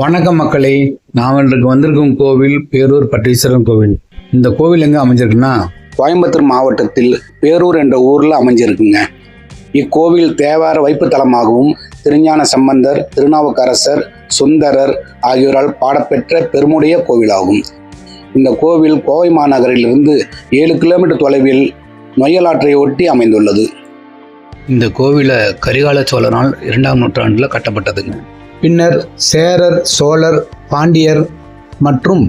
வணக்கம் மக்களே நான் இன்றைக்கு வந்திருக்கும் கோவில் பேரூர் பட்டீஸ்வரன் கோவில். இந்த கோவில் எங்க அமைஞ்சிருக்குன்னா கோயம்புத்தூர் மாவட்டத்தில் பேரூர் என்ற ஊரில் அமைஞ்சிருக்குங்க. இக்கோவில் தேவார வைப்பு தலமாகவும் திருஞான சம்பந்தர் திருநாவுக்கரசர் சுந்தரர் ஆகியோரால் பாடப்பெற்ற பெருமுடைய கோவிலாகும். இந்த கோவில் கோவை மாநகரிலிருந்து ஏழு கிலோமீட்டர் தொலைவில் நொய்யலாற்றை ஒட்டி அமைந்துள்ளது. இந்த கோவிலை கரிகால சோழனால் இரண்டாம் நூற்றாண்டில் கட்டப்பட்டதுங்க. பின்னர் சேரர் சோழர் பாண்டியர் மற்றும்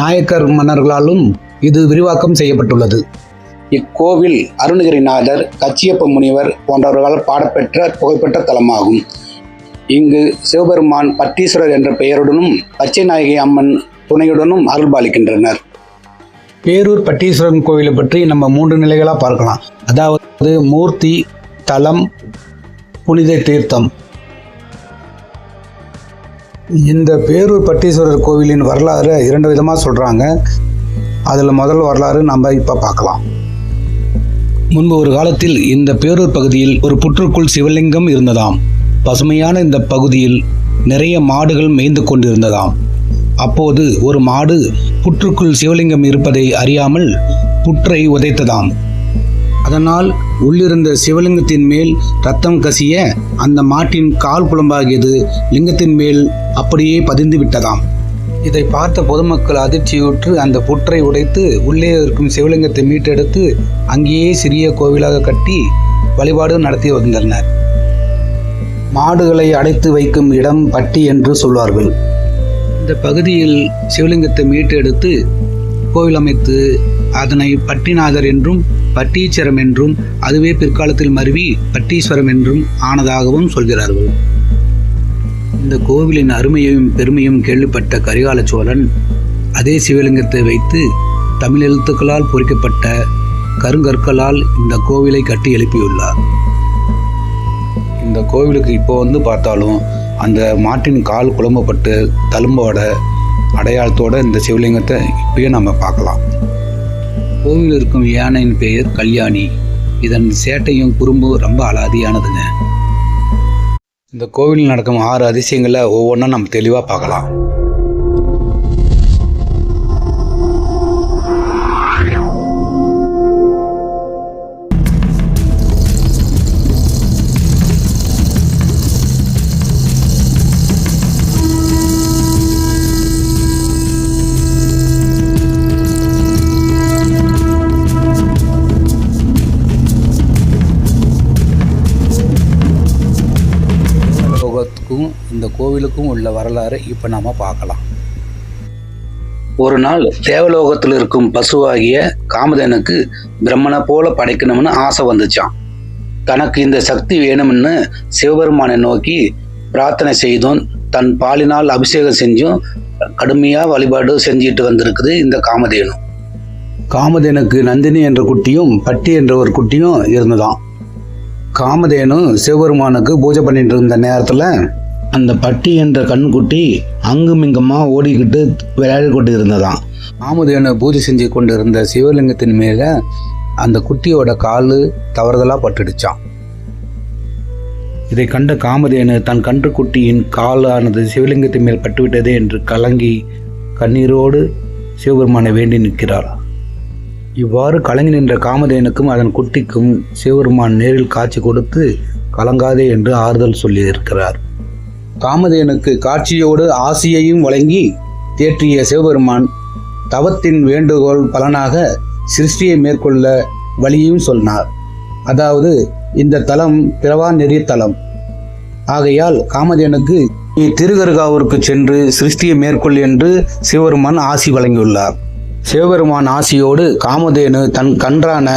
நாயக்கர் மன்னர்களாலும் இது விரிவாக்கம் செய்யப்பட்டுள்ளது. இக்கோவில் அருணகிரிநாதர் கச்சியப்ப முனிவர் போன்றவர்களால் பாடப்பெற்ற புகழ்பெற்ற தலமாகும். இங்கு சிவபெருமான் பட்டீஸ்வரர் என்ற பெயருடனும் பச்சைநாயகி அம்மன் துணையுடனும் அருள்பாலிக்கின்றனர். பேரூர் பட்டீஸ்வரன் கோவிலை பற்றி நம்ம மூன்று நிலைகளாக பார்க்கலாம். அதாவது மூர்த்தி தலம் புனித தீர்த்தம். இந்த பேரூர் பட்டீஸ்வரர் கோவிலின் வரலாறு இரண்டு விதமாக சொல்கிறாங்க அதில் முதல் வரலாறு நம்ம இப்போ பார்க்கலாம். முன்பு ஒரு காலத்தில் இந்த பேரூர் பகுதியில் ஒரு புற்றுக்குள் சிவலிங்கம் இருந்ததாம். பசுமையான இந்த பகுதியில் நிறைய மாடுகள் மேய்ந்து கொண்டிருந்ததாம். அப்போது ஒரு மாடு புற்றுக்குள் சிவலிங்கம் இருப்பதை அறியாமல் புற்றை உதைத்ததாம். அதனால் உள்ளிருந்த சிவலிங்கத்தின் மேல் ரத்தம் கசிய அந்த மாட்டின் கால் குழம்பாகியது லிங்கத்தின் மேல் அப்படியே பதிந்து விட்டதாம். இதை பார்த்த பொதுமக்கள் அதிர்ச்சியுற்று அந்த புற்றை உடைத்து உள்ளே இருக்கும் சிவலிங்கத்தை மீட்டெடுத்து அங்கேயே சிறிய கோவிலாக கட்டி வழிபாடு நடத்தி வந்தனர். மாடுகளை அடைத்து வைக்கும் இடம் பட்டி என்று சொல்வார்கள். இந்த பகுதியில் சிவலிங்கத்தை மீட்டெடுத்து கோவில் அமைத்து அதனை பட்டிநாதர் என்றும் பட்டீச்சரம் என்றும் அதுவே பிற்காலத்தில் மருவி பட்டீஸ்வரம் என்றும் ஆனதாகவும் சொல்கிறார்கள். இந்த கோவிலின் அருமையும் பெருமையும் கேள்விப்பட்ட கரிகால சோழன் அதே சிவலிங்கத்தை வைத்து தமிழ் எழுத்துக்களால் பொறிக்கப்பட்ட கருங்கற்களால் இந்த கோவிலை கட்டி எழுப்பியுள்ளார். இந்த கோவிலுக்கு இப்போ வந்து பார்த்தாலும் அந்த மாட்டின் கால் குழம்பப்பட்டு தழும்போட அடையாளத்தோட இந்த சிவலிங்கத்தை இப்பயே நம்ம பார்க்கலாம். கோவில் இருக்கும் யானையின் பெயர் கல்யாணி. இதன் சேட்டையும் குறும்பும் ரொம்ப அலாதியானதுங்க. இந்த கோவிலில் நடக்கும் ஆறு அதிசயங்களை ஒவ்வொன்றா நம்ம தெளிவாக பார்க்கலாம். கோவிலுக்கும் உள்ள வரலாறு இப்போ நாம பார்க்கலாம். ஒரு நாள் தேவலோகத்தில் இருக்கும் பசுவாகிய காமதேனுக்கு பிரம்மனை போல படைக்கணும்னு ஆசை வந்துச்சான் தனக்கு இந்த சக்தி வேணும்னு சிவபெருமானை நோக்கி பிரார்த்தனை செய்தும் தன் பாலினால் அபிஷேகம் செஞ்சும் கடுமையாக வழிபாடு செஞ்சுட்டு வந்திருக்குது இந்த காமதேனு. காமதேனுக்கு நந்தினி என்ற குட்டியும் பட்டி என்ற ஒரு குட்டியும் இருந்ததாம் காமதேனு சிவபெருமானுக்கு பூஜை பண்ணிட்டு இருந்த நேரத்தில் அந்த பட்டி என்ற கண்குட்டி அங்குமிங்குமா ஓடிக்கிட்டு விளையாடி கொண்டு இருந்ததாம் மாமுதேவனை பூஜை செஞ்சு கொண்டு இருந்த சிவலிங்கத்தின் மேலே அந்த குட்டியோட காலு தவறுதலாக பட்டுடுச்சான் இதை கண்ட காமதேனு தன் கன்றுக்குட்டியின் காலானது சிவலிங்கத்தின் மேல் பட்டுவிட்டதே என்று கலங்கி கண்ணீரோடு சிவபெருமானை வேண்டி நிற்கிறார் இவ்வாறு கலங்கி நின்ற காமதேனுக்கும் அதன் குட்டிக்கும் சிவபெருமான் நேரில் காட்சி கொடுத்து கலங்காதே என்று ஆறுதல் சொல்லியிருக்கிறார். காமதேனுக்கு காட்சியோடு ஆசியையும் வழங்கி தேற்றிய சிவபெருமான் தவத்தின் வேண்டுகோள் பலனாக சிருஷ்டியை மேற்கொள்ள வழியையும் சொன்னார். அதாவது இந்த தலம் பிறவா நெறி தலம். ஆகையால் காமதேனுக்கு நீ திருகருகாவூருக்கு சென்று சிருஷ்டியை மேற்கொள் என்று சிவபெருமான் ஆசி வழங்கியுள்ளார். சிவபெருமான் ஆசியோடு காமதேனு தன் கன்றான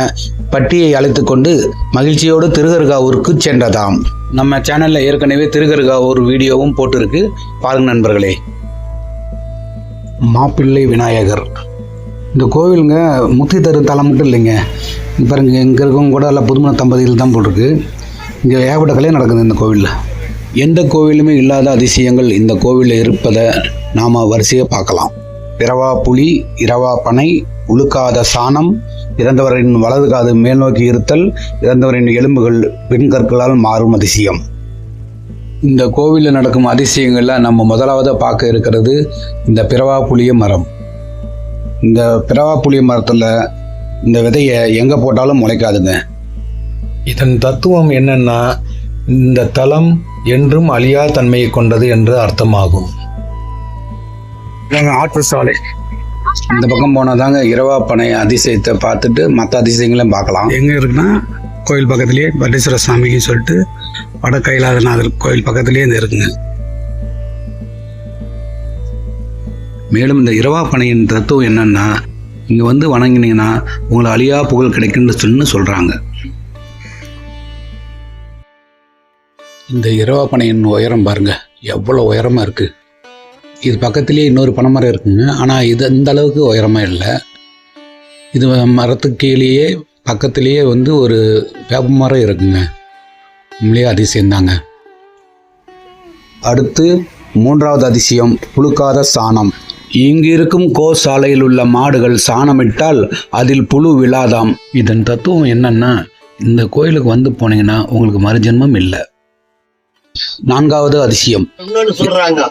பட்டியை அழைத்து கொண்டு மகிழ்ச்சியோடு திருகருகாவூருக்கு சென்றதாம். நம்ம சேனல்ல ஏற்கனவே திருகருகாவூர் வீடியோவும் போட்டிருக்கு. பாருங்க நண்பர்களே. மாப்பிள்ளை விநாயகர். இந்த கோவிலுங்க முக்தி தரும் தலம் மட்டும் இல்லைங்க. இப்போ பாருங்க இங்கே இருக்கவங்க கூட எல்லாம் புதுமண தம்பதிகள் தான் போட்டிருக்கு. இங்கே ஏகப்பட்ட கல்யாணம் நடக்குது இந்த கோவிலில். எந்த கோவிலுமே இல்லாத அதிசயங்கள் இந்த கோவிலில் இருப்பதை நாம் வரிசையாக பார்க்கலாம். பிறவா புலி இரவா பனை உழுக்காத சாணம் இறந்தவரின் வலது காது மேல்நோக்கி இருத்தல் இறந்தவரின் எலும்புகள் பெண்கற்களால் மாறும் அதிசயம். இந்த கோவிலில் நடக்கும் அதிசயங்களில் நம்ம முதலாவது பார்க்க இருக்கிறது இந்த பிறவா புளிய மரம். இந்த பிறவா புளிய மரத்தில் இந்த விதையை எங்கே போட்டாலும் முளைக்காதுங்க. இதன் தத்துவம் என்னன்னா இந்த தலம் என்றும் அழியா தன்மையை கொண்டது என்று அர்த்தமாகும். ஆற்று சாலை இந்த பக்கம் போனால் தாங்க இரவா பனை அதிசயத்தை பார்த்துட்டு மற்ற அதிசயங்களையும் பார்க்கலாம். எங்கே இருக்குன்னா கோயில் பக்கத்துலேயே பட்டீஸ்வர சாமிக்கு சொல்லிட்டு வட கைலாசநாதர் கோயில் பக்கத்துலேயே இந்த இருக்குங்க. மேலும் இந்த இரவா பனையின் தத்துவம் என்னன்னா இங்கே வந்து வணங்கினீங்கன்னா உங்களை அழியா புகழ் கிடைக்குன்னு சொல்லி சொல்கிறாங்க இந்த இரவா பனையின் உயரம் பாருங்க எவ்வளோ உயரமாக இருக்குது இது பக்கத்துலேயே இன்னொரு பனைமரம் இருக்குங்க. ஆனால் இது இந்த அளவுக்கு உயரமாக இல்லை. இது மரத்துக்கு கீழேயே பக்கத்துலேயே வந்து ஒரு வேப்ப மரம் இருக்குங்க. உண்மையிலேயே அதிசயம்தாங்க அடுத்து மூன்றாவது அதிசயம் புழுக்காத சாணம். இங்கு இருக்கும் கோசாலையில் உள்ள மாடுகள் சாணமிட்டால் அதில் புழு விழாதாம். இதன் தத்துவம் என்னன்னா இந்த கோயிலுக்கு வந்து போனீங்கன்னா உங்களுக்கு மறுஜென்மம் இல்லை. நான்காவது அதிசயம். சொல்றாங்க.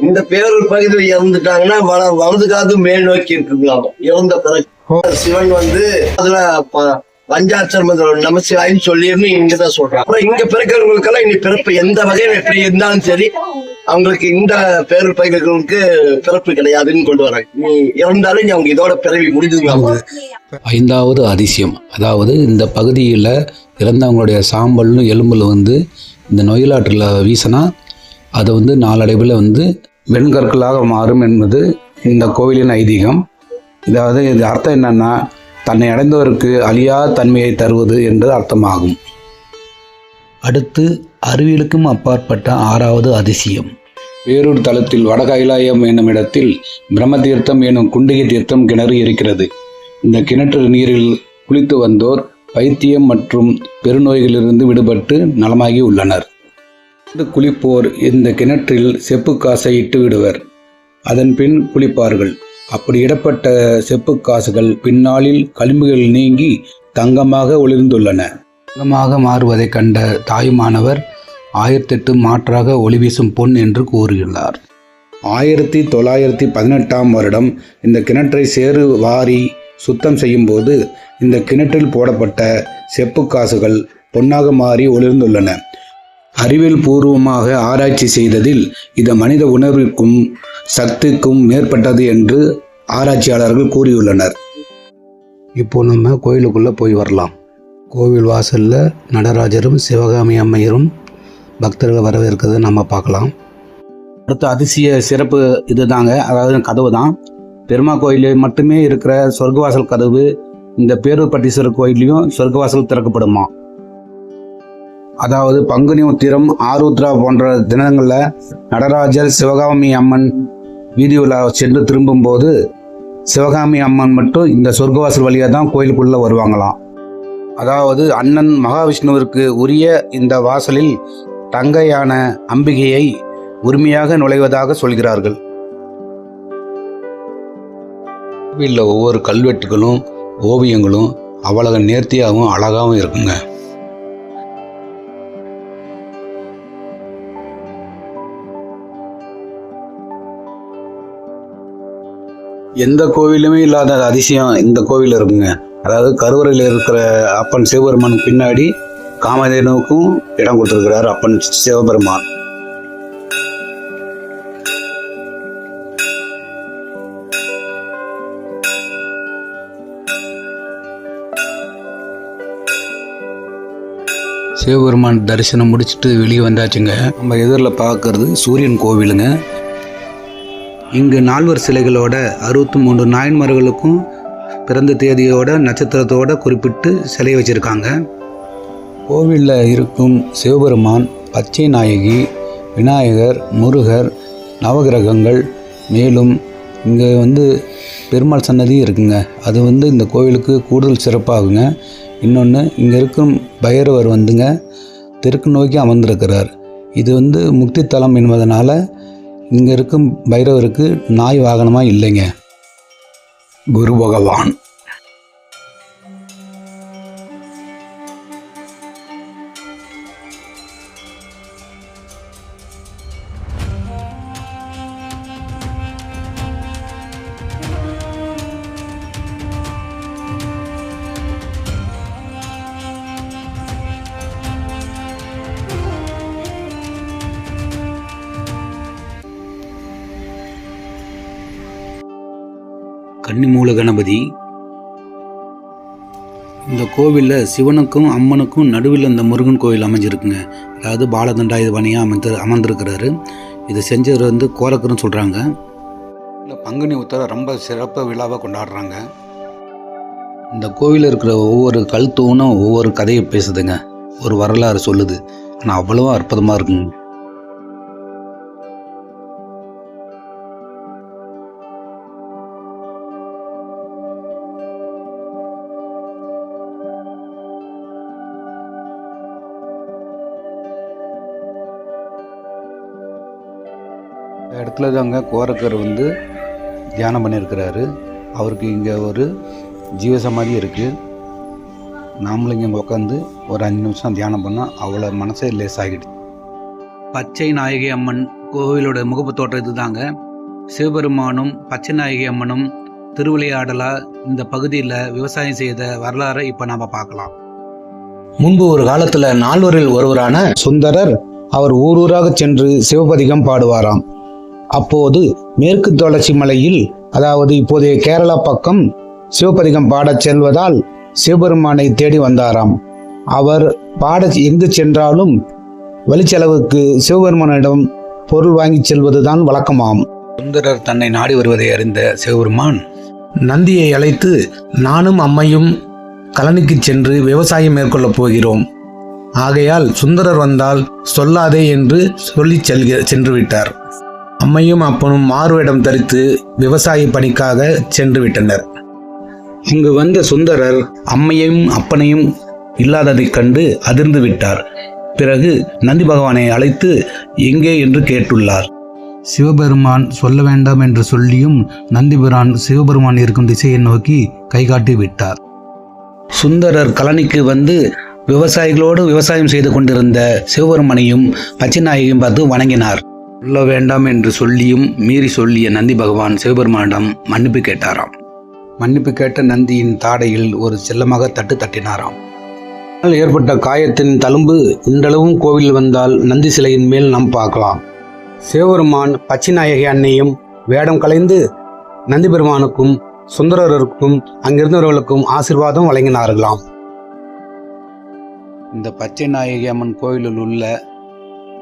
இந்த பேரூர் பகுதியில் இறந்துட்டாங்கன்னா வல வலது காது மேல் நோக்கி இருக்குங்களாம். இறந்த பிறகு சிவன் வந்து அதுல ப- பஞ்சாட்சரம் நமசிவாயின்னு சொல்லிருந்து இங்கதான் சொல்றாங்க அப்புறம் இங்க பிறக்கிறவங்களுக்கெல்லாம் இனி பிறப்பு எந்த வகையில எப்படி இருந்தாலும் சரி அவங்களுக்கு இந்த பேரூர் பகுதிகளுக்கு பிறப்பு கிடையாதுன்னு கொண்டு வராங்க. நீ இறந்தாலும் நீ அவங்க இதோட பிறவி முடிஞ்சுங்க ஐந்தாவது அதிசயம். அதாவது இந்த பகுதியில் இறந்தவங்களுடைய சாம்பல்னு எலும்பில் வந்து இந்த நொயிலாற்றில் வீசினா அது வந்து நாளடைவில் வந்து வெண்கற்களாக மாறும் என்பது இந்த கோவிலின் ஐதீகம். இதாவது இது அர்த்தம் என்னன்னா தன்னை அடைந்தவருக்கு அழியா தன்மையை தருவது என்பது அர்த்தமாகும். அடுத்து அறிவியலுக்கும் அப்பாற்பட்ட ஆறாவது அதிசயம். வேறொரு தளத்தில் வடகைலாயம் என்னும் இடத்தில் பிரம்ம தீர்த்தம் எனும் குண்டிகை தீர்த்தம் கிணறு இருக்கிறது. இந்த கிணற்று நீரில் குளித்து வந்தோர் பைத்தியம் மற்றும் பெருநோய்களிலிருந்து விடுபட்டு நலமாகி உள்ளனர். குளிப்போர் இந்த கிணற்றில் செப்பு காசை இட்டு விடுவர் அதன் பின் குளிப்பார்கள். அப்படி இடப்பட்ட செப்பு காசுகள் பின்னாளில் களிம்புகள் நீங்கி தங்கமாக ஒளிர்ந்துள்ளன. தங்கமாக மாறுவதைக் கண்ட தாயுமானவர் ஆயிரத்தெட்டு மாற்றாக ஒளி வீசும் பொன் என்று கூறியுள்ளார் ஆயிரத்தி தொள்ளாயிரத்தி பதினெட்டாம் வருடம் இந்த கிணற்றை சேறு வாரி சுத்தம் செய்யும்போது இந்த கிணற்றில் போடப்பட்ட செப்பு காசுகள் பொன்னாக மாறி ஒளிர்ந்துள்ளன. அறிவியல் பூர்வமாக ஆராய்ச்சி செய்ததில் இது மனித உணர்விற்கும் சக்திக்கும் மேற்பட்டது என்று ஆராய்ச்சியாளர்கள் கூறியுள்ளனர். இப்போ நம்ம கோயிலுக்குள்ளே போய் வரலாம். கோவில் வாசலில் நடராஜரும் சிவகாமி அம்மையரும் பக்தர்களை வரவேற்கிறத நம்ம பார்க்கலாம். அடுத்த அதிசய சிறப்பு இதுதாங்க. அதாவது கதவு தான் பெருமா கோயிலில் மட்டுமே இருக்கிற சொர்க்கவாசல் கதவு இந்த பேரூர் பட்டீஸ்வரர் கோயிலையும் சொர்க்கவாசல் திறக்கப்படுமா? அதாவது பங்குனி உத்திரம் ஆருத்ரா போன்ற தினங்களில் நடராஜர் சிவகாமி அம்மன் வீதி உலா சென்று திரும்பும்போது சிவகாமி அம்மன் மட்டும் இந்த சொர்க்கவாசல் வழியாக தான் கோயிலுக்குள்ளே வருவாங்களாம். அதாவது அண்ணன் மகாவிஷ்ணுவிற்கு உரிய இந்த வாசலில் தங்கையான அம்பிகையை உரிமையாக நுழைவதாக சொல்கிறார்கள். கோவிலில் ஒவ்வொரு கல்வெட்டுகளும் ஓவியங்களும் அவ்வளவு நேர்த்தியாகவும் அழகாகவும் இருக்குங்க. எந்த கோவிலுமே இல்லாத அதிசயம் இந்த கோவில் இருக்குங்க. அதாவது கருவறையில் இருக்கிற அப்பன் சிவபெருமான் பின்னாடி காமதேனுவுக்கும் இடம் கொடுத்துருக்கிறார் அப்பன் சிவபெருமான். சிவபெருமான் தரிசனம் முடிச்சுட்டு வெளியே வந்தாச்சுங்க. நம்ம எதிரில் பார்க்கறது சூரியன் கோவிலுங்க. இங்கு நால்வர் சிலைகளோட அறுபத்தி மூன்று நாயன்மார்களுக்கும் பிறந்த தேதியோட நட்சத்திரத்தோட குறிப்பிட்டு சிலை வச்சுருக்காங்க. கோவிலில் இருக்கும் சிவபெருமான் பச்சை நாயகி விநாயகர் முருகர் நவகிரகங்கள் மேலும் இங்கே வந்து பெருமாள் சன்னதி இருக்குங்க. அது வந்து இந்த கோவிலுக்கு கூடுதல் சிறப்பாகுங்க. இன்னொன்று இங்கே இருக்கும் பைரவர் வந்துங்க தெற்கு நோக்கி அமர்ந்திருக்கிறார். இது வந்து முக்தி தலம் என்பதனால் இங்கே இருக்கும் பைரவருக்கு நாய் வாகனமாக இல்லைங்க. குரு பகவான். கன்னிமூல கணபதி. இந்த கோவிலில் சிவனுக்கும் அம்மனுக்கும் நடுவில் இந்த முருகன் கோவில் அமைஞ்சிருக்குங்க. அதாவது பாலதண்டாயுதபாணியாக அமைந்து அமர்ந்திருக்கிறாரு. இது செஞ்சவர் வந்து கோலக்கர்னு சொல்கிறாங்க இல்லை பங்குனி உத்தர ரொம்ப சிறப்பு விழாவாக கொண்டாடுறாங்க. இந்த கோவிலில் இருக்கிற ஒவ்வொரு கல் தூணும் ஒவ்வொரு கதையை பேசுதுங்க. ஒரு வரலாறு சொல்லுது. ஆனால் அவ்வளோ அற்புதமாக இருக்குங்க. இடத்துல தாங்க கோரக்கர் வந்து தியானம் பண்ணியிருக்கிறாரு. அவருக்கு இங்கே ஒரு ஜீவசமாதி இருக்குது நாமளும் இங்கே உட்காந்து ஒரு அஞ்சு நிமிஷம் தியானம் பண்ணால் அவ்வளோ மனசே லேசாகிடுது. பச்சை நாயகி அம்மன் கோவிலோட முகப்பு தோற்றம் இதுதாங்க சிவபெருமானும் பச்சை நாயகி அம்மனும் திருவிளையாடலாக இந்த பகுதியில் விவசாயம் செய்த வரலாறை இப்போ நாம் பார்க்கலாம். முன்பு ஒரு காலத்தில் நால்வரில் ஒருவரான சுந்தரர் அவர் ஊரூராக சென்று சிவபதிகம் பாடுவாராம். அப்போது மேற்கு தொடர்ச்சி மலையில் அதாவது இப்போதைய கேரளா பக்கம் சிவபதிகம் பாடச் செல்வதால் சிவபெருமானை தேடி வந்தாராம். அவர் பாட எங்கு சென்றாலும் வழிச்செலவுக்கு சிவபெருமானிடம் பொருள் வாங்கிச் செல்வதுதான் வழக்கமாம். சுந்தரர் தன்னை நாடி வருவதை அறிந்த சிவபெருமான் நந்தியை அழைத்து நானும் அம்மையும் கலனுக்கு சென்று விவசாயம் மேற்கொள்ளப் போகிறோம். ஆகையால் சுந்தரர் வந்தால் சொல்லாதே என்று சொல்லி செல்க சென்று விட்டார். அம்மையும் அப்பனும் மாறுவேடம் தரித்து விவசாய பணிக்காக சென்று விட்டனர். அங்கு வந்த சுந்தரர் அம்மையையும் அப்பனையும் இல்லாததைக் கண்டு அதிர்ந்து விட்டார். பிறகு நந்தி பகவானை அழைத்து எங்கே என்று கேட்டுள்ளார். சிவபெருமான் சொல்ல வேண்டாம் என்று சொல்லியும் நந்திபுரான் சிவபெருமான் இருக்கும் திசையை நோக்கி கைகாட்டி விட்டார். சுந்தரர் கலனிக்கு வந்து விவசாயிகளோடு விவசாயம் செய்து கொண்டிருந்த சிவபெருமனையும் பச்சைநாயகையும் பார்த்து வணங்கினார். சொல்ல வேண்டாம் என்று சொல்லியும் மீறி சொல்லிய நந்தி பகவான் சிவபெருமானிடம் மன்னிப்பு கேட்டாராம். மன்னிப்பு கேட்ட நந்தியின் தாடையில் ஒரு செல்லமாக தட்டு தட்டினாராம். ஏற்பட்ட காயத்தின் தழும்பு இன்றளவும் கோவில் வந்தால் நந்தி சிலையின் மேல் நாம் பார்க்கலாம். சிவபெருமான் பச்சிநாயகி அன்னையும் வேடம் கலைந்து நந்தி பெருமானுக்கும் சுந்தரருக்கும் அங்கிருந்தவர்களுக்கும் ஆசீர்வாதம் வழங்கினார்களாம். இந்த பச்சை நாயகி அம்மன் கோயிலில் உள்ள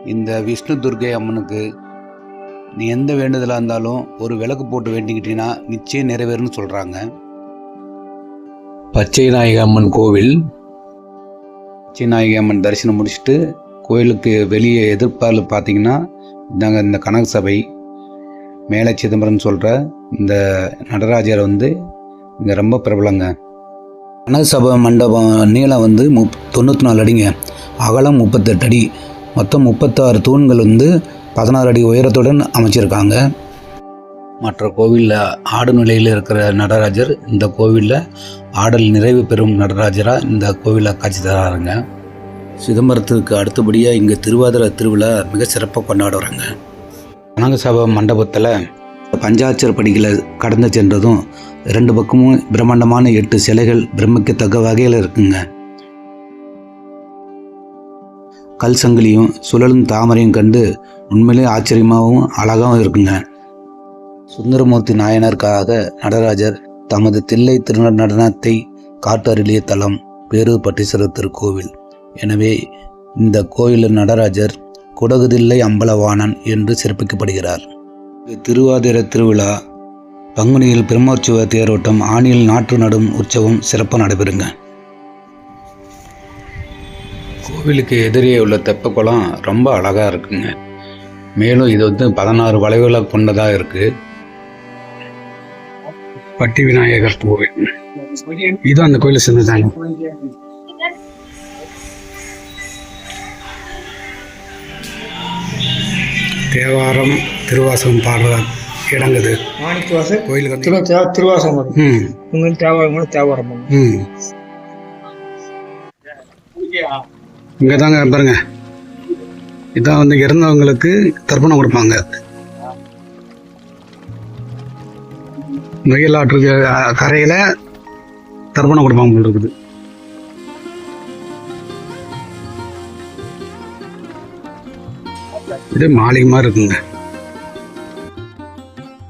இந்த விஷ்ணு துர்கை அம்மனுக்கு நீ எந்த வேண்டுதலாக இருந்தாலும் ஒரு விளக்கு போட்டு வேண்டிக்கிட்டீங்கன்னா நிச்சயம் நிறைவேறும்னு சொல்கிறாங்க பச்சை நாயகி அம்மன் கோவில். பச்சை நாயகி அம்மன் தரிசனம் முடிச்சுட்டு கோயிலுக்கு வெளியே எதிர்ப்பால் பார்த்தீங்கன்னா இதாங்க இந்த கனக சபை. மேலே சிதம்பரம் சொல்கிற இந்த நடராஜர் வந்து இங்கே ரொம்ப பிரபலங்க. கனகசபை மண்டபம் நீளம் வந்து முப் தொண்ணூற்றி நாலு அடிங்க. அகலம் முப்பத்தெட்டு அடி. மொத்தம் முப்பத்தாறு தூண்கள் வந்து பதினாறு அடி உயரத்துடன் அமைச்சிருக்காங்க. மற்ற கோவிலில் ஆடு நிலையில் இருக்கிற நடராஜர் இந்த கோவிலில் ஆடல் நிறைவு பெறும் நடராஜராக இந்த கோவிலை காட்சி தராருங்க. சிதம்பரத்துக்கு அடுத்தபடியாக இங்கே திருவாதிரை திருவிழா மிக சிறப்பாக கொண்டாடுறாங்க. கனகசபை மண்டபத்தில் பஞ்சாட்சர படிகளை கடந்து சென்றதும் ரெண்டு பக்கமும் பிரம்மாண்டமான எட்டு சிலைகள் பிரமிக்கத்தக்க வகையில் இருக்குங்க. கல் சங்கிலியும் சுழலும் தாமரையும் கண்டு உண்மையிலே ஆச்சரியமாகவும் அழகாகவும் இருக்குங்க சுந்தரமூர்த்தி நாயனருக்காக நடராஜர் தமது தில்லை திருநட நடனத்தை காட்டருளிய தலம் பேரூர் பட்டீஸ்வரர் திருக்கோவில் எனவே இந்த கோயிலில் நடராஜர் குடகுதில்லை அம்பலவாணன் என்று சிறப்பிக்கப்படுகிறார். திருவாதிர திருவிழா பங்குனியில் பிரம்மோற்சவ தேரோட்டம் ஆணியில் நாற்று நடும் உற்சவம் சிறப்பாக நடைபெறுங்க. கோவிலுக்கு எதிரே உள்ள தெப்பக்குளம் ரொம்ப அழகாக இருக்குங்க. மேலும் இது வந்து பதினாறு வளைவுகளை கொண்டதாக இருக்குது பட்டி விநாயகர் கோவில். இதுவும் அந்த கோயிலை சேர்ந்ததாங்க தேவாரம் திருவாசகம் பாடுற இடங்குது. மாணிக்கவாசல் கோயிலுக்கு வந்து திரு திரு- திருவாசகம் ம். உங்கள் தேவாரம் கூட தேவாரம் வரும். ம். இங்கே தாங்க பாருங்க. இதான் வந்து இறந்தவங்களுக்கு தர்ப்பணம் கொடுப்பாங்க. நொயல் ஆற்றுக்கு கரையில் தர்ப்பணம் கொடுப்பாங்க போல் இருக்குது. இது மாளிகை மாதிரி இருக்குங்க.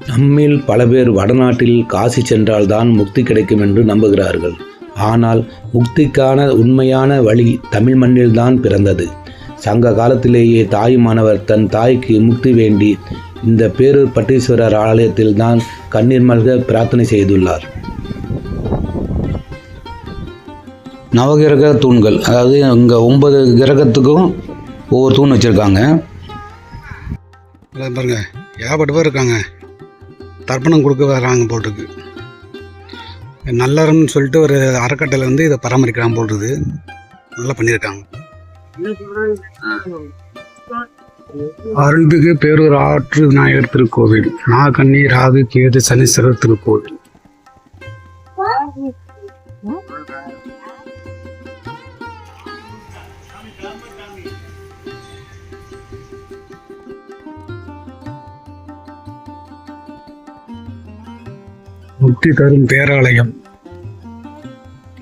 நம்மில் பல பேர் வடநாட்டில் காசி சென்றால்தான் முக்தி கிடைக்கும் என்று நம்புகிறார்கள். ஆனால் முக்திக்கான உண்மையான வழி தமிழ் மண்ணில்தான் பிறந்தது. சங்க காலத்திலேயே தாயுமானவர் தன் தாய்க்கு முக்தி வேண்டி இந்த பேரூர் பட்டீஸ்வரர் ஆலயத்தில் தான் கண்ணீர் மல்க பிரார்த்தனை செய்துள்ளார். நவகிரக தூண்கள் அதாவது இங்கே ஒன்பது கிரகத்துக்கும் ஒவ்வொரு தூண் வச்சுருக்காங்க. பாருங்கள் பாருங்க ஏகப்பட்ட பேர் இருக்காங்க. தர்ப்பணம் கொடுக்க வராங்க போட்டுருக்கு நல்லறம்னு சொல்லிட்டு ஒரு அறக்கட்டளை வந்து இதை பராமரிக்கலாம் போடுறது நல்லா பண்ணியிருக்காங்க. அருள்மிகு பேரூர் ஆற்று விநாயகர் திருக்கோவில் நாகண்ணி ராகு கேது சனீஸ்வரர் திருக்கோவில். முக்தி தரும் பேராலயம்.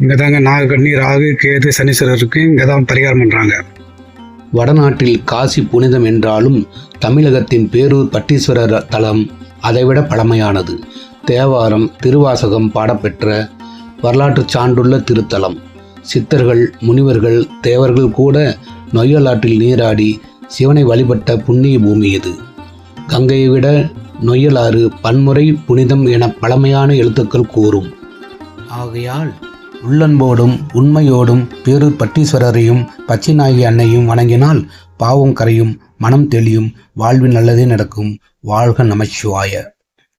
இங்கே தாங்க நாகக்கண்ணி ராகு கேது சனீஸ்வரருக்கு இங்கே தான் பரிகாரம் பண்ணுறாங்க வடநாட்டில் காசி புனிதம் என்றாலும் தமிழகத்தின் பேரூர் பட்டீஸ்வரர் தலம் அதைவிட பழமையானது. தேவாரம் திருவாசகம் பாடப்பெற்ற வரலாற்று சான்றுள்ள திருத்தலம். சித்தர்கள் முனிவர்கள் தேவர்கள் கூட நொய்யலாற்றில் நீராடி சிவனை வழிபட்ட புண்ணிய பூமி இது. கங்கையை விட நொய்யலாறு பன்முறை புனிதம் என பழமையான எழுத்துக்கள் கூறும். ஆகையால் உள்ளன்போடும் உண்மையோடும் பேரு பட்டீஸ்வரரையும் பச்சைநாயகி அன்னையும் வணங்கினால் பாவம் கரையும் மனம் தெளியும் வாழ்வில் நல்லதே நடக்கும். வாழ்க நமச்சிவாய.